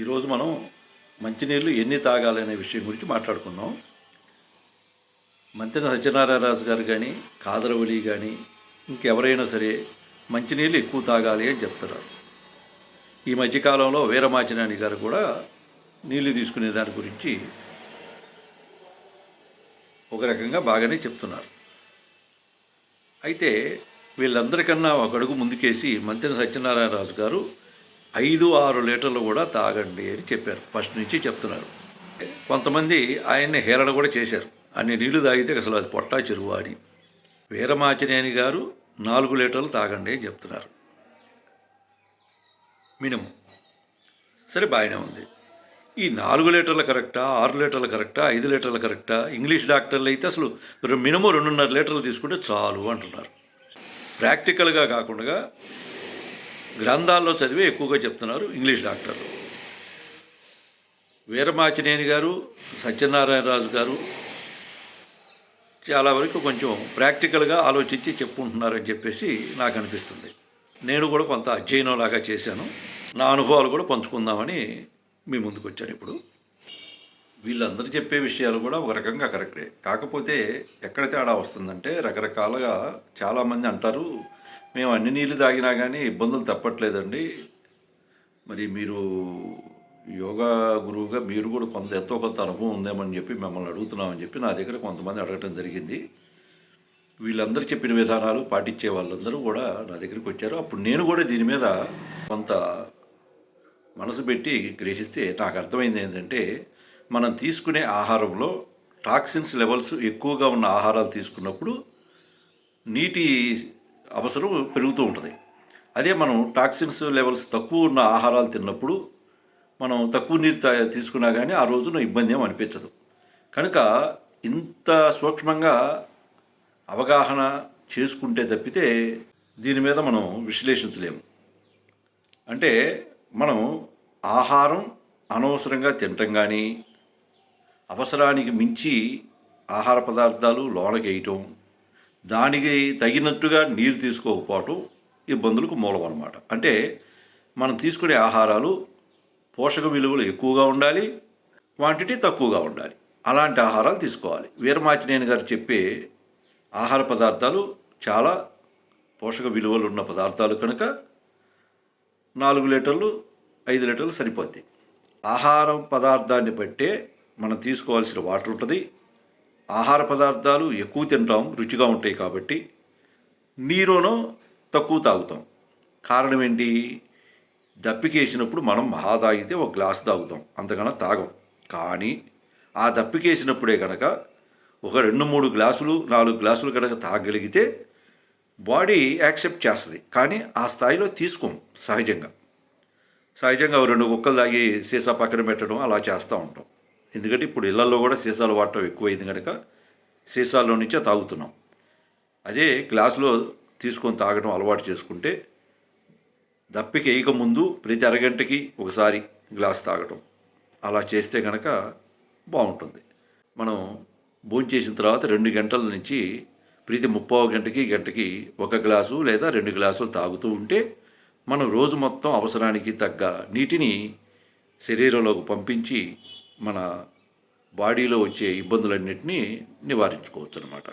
ఈరోజు మనం మంచినీళ్ళు ఎన్ని తాగాలనే విషయం గురించి మాట్లాడుకుందాం. మంత్రి సత్యనారాయణరాజు గారు కానీ కాదరవలి కానీ ఇంకెవరైనా సరే మంచినీళ్ళు ఎక్కువ తాగాలి అని చెప్తున్నారు. ఈ మధ్యకాలంలో వీరమాచినాని గారు కూడా నీళ్ళు తీసుకునే దాని గురించి ఒక రకంగా బాగానే చెప్తున్నారు. అయితే వీళ్ళందరికన్నా ఒక అడుగు ముందుకేసి మంత్రి సత్యనారాయణరాజు గారు ఐదు ఆరు లీటర్లు కూడా తాగండి అని చెప్పారు. ఫస్ట్ నుంచి చెప్తున్నారు. కొంతమంది ఆయన్ని హేళన కూడా చేశారు. అన్ని నీళ్ళు తాగితే అసలు అది పొట్టా చెరువాడి అని వీరమాచినేని గారు నాలుగు లీటర్లు తాగండి అని చెప్తున్నారు. మినిమం. సరే బాగానే ఉంది. ఈ నాలుగు లీటర్లు కరెక్టా ఆరు లీటర్లు కరెక్టా ఐదు లీటర్లు కరెక్టా? ఇంగ్లీష్ డాక్టర్లు అయితే అసలు మినిమం రెండున్నర లీటర్లు తీసుకుంటే చాలు అంటున్నారు. ప్రాక్టికల్గా కాకుండా గ్రంథాల్లో చదివి ఎక్కువగా చెప్తున్నారు ఇంగ్లీష్ డాక్టర్లు. వీరమాచినేని గారు సత్యనారాయణరాజు గారు చాలా వరకు కొంచెం ప్రాక్టికల్గా ఆలోచించి చెప్పుకుంటున్నారని చెప్పేసి నాకు అనిపిస్తుంది. నేను కూడా కొంత అధ్యయనం లాగా చేశాను. నా అనుభవాలు కూడా పంచుకుందామని మీ ముందుకు వచ్చాను ఇప్పుడు. వీళ్ళందరూ చెప్పే విషయాలు కూడా ఒక రకంగా కరెక్టే. కాకపోతే ఎక్కడ తేడా వస్తుందంటే రకరకాలుగా చాలామంది అంటారు మేము అన్ని నీళ్ళు తాగినా కానీ ఇబ్బందులు తప్పట్లేదండి. మరి మీరు యోగా గురువుగా మీరు కూడా కొంత ఎంతో కొంత అనుభవం ఉందేమని చెప్పి మిమ్మల్ని అడుగుతున్నామని చెప్పి నా దగ్గర కొంతమంది అడగటం జరిగింది. వీళ్ళందరూ చెప్పిన విధానాలు పాటించే వాళ్ళందరూ కూడా నా దగ్గరికి వచ్చారు. అప్పుడు నేను కూడా దీని మీద కొంత మనసు పెట్టి గ్రహిస్తే నాకు అర్థమైంది ఏంటంటే మనం తీసుకునే ఆహారంలో టాక్సిన్స్ లెవెల్స్ ఎక్కువగా ఉన్న ఆహారాలు తీసుకున్నప్పుడు నీటి అవసరం పెరుగుతూ ఉంటుంది. అదే మనం టాక్సిన్స్ లెవెల్స్ తక్కువ ఉన్న ఆహారాలు తిన్నప్పుడు మనం తక్కువ నీరు తీసుకున్నా కానీ ఆ రోజున ఇబ్బంది ఏం అనిపించదు. కనుక ఇంత సూక్ష్మంగా అవగాహన చేసుకుంటే తప్పితే దీని మీద మనం విశ్లేషించలేము. అంటే మనం ఆహారం అనవసరంగా తినటం కానీ అవసరానికి మించి ఆహార పదార్థాలు లోనకి వేయటం దానికి తగినట్టుగా నీరు తీసుకోకపోవటం ఇబ్బందులకు మూలం అన్నమాట అంటే మనం తీసుకునే ఆహారాలు పోషక విలువలు ఎక్కువగా ఉండాలి క్వాంటిటీ తక్కువగా ఉండాలి. అలాంటి ఆహారాలు తీసుకోవాలి. వీరమాచినేని గారు చెప్పే ఆహార పదార్థాలు చాలా పోషక విలువలు ఉన్న పదార్థాలు కనుక నాలుగు లీటర్లు ఐదు లీటర్లు సరిపోద్ది. ఆహారం పదార్థాన్ని బట్టే మనం తీసుకోవాల్సిన వాటర్ ఉంటుంది. ఆహార పదార్థాలు ఎక్కువ తింటాం రుచిగా ఉంటాయి కాబట్టి నీరును తక్కువ తాగుతాం. కారణం ఏంటి? దప్పికేసినప్పుడు మనం మహా తాగితే ఒక గ్లాస్ తాగుతాం అంతకన్నా తాగం. కానీ ఆ దప్పికేసినప్పుడే కనుక ఒక రెండు మూడు గ్లాసులు నాలుగు గ్లాసులు కనుక తాగగలిగితే బాడీ యాక్సెప్ట్ చేస్తుంది. కానీ ఆ స్థాయిలో తీసుకోం సహజంగా. సహజంగా రెండు కుక్కలు తాగి సీసా పక్కన పెట్టడం అలా చేస్తూ ఉంటాం. ఎందుకంటే ఇప్పుడు ఇళ్ళలో కూడా సీసాలు వాడటం ఎక్కువైంది కనుక సీసాల్లో నుంచే తాగుతున్నాం. అదే గ్లాసులో తీసుకొని తాగడం అలవాటు చేసుకుంటే దప్పిక వేయక ముందు ప్రతి అరగంటకి ఒకసారి గ్లాస్ తాగటం అలా చేస్తే కనుక బాగుంటుంది. మనం భోంచేసిన తర్వాత రెండు గంటల నుంచి ప్రతి ముప్పావు గంటకి గంటకి ఒక గ్లాసు లేదా రెండు గ్లాసులు తాగుతూ ఉంటే మనం రోజు మొత్తం అవసరానికి తగ్గ నీటిని శరీరంలోకి పంపించి మన బాడీలో వచ్చే ఇబ్బందులన్నింటినీ నివారించుకోవచ్చు అనమాట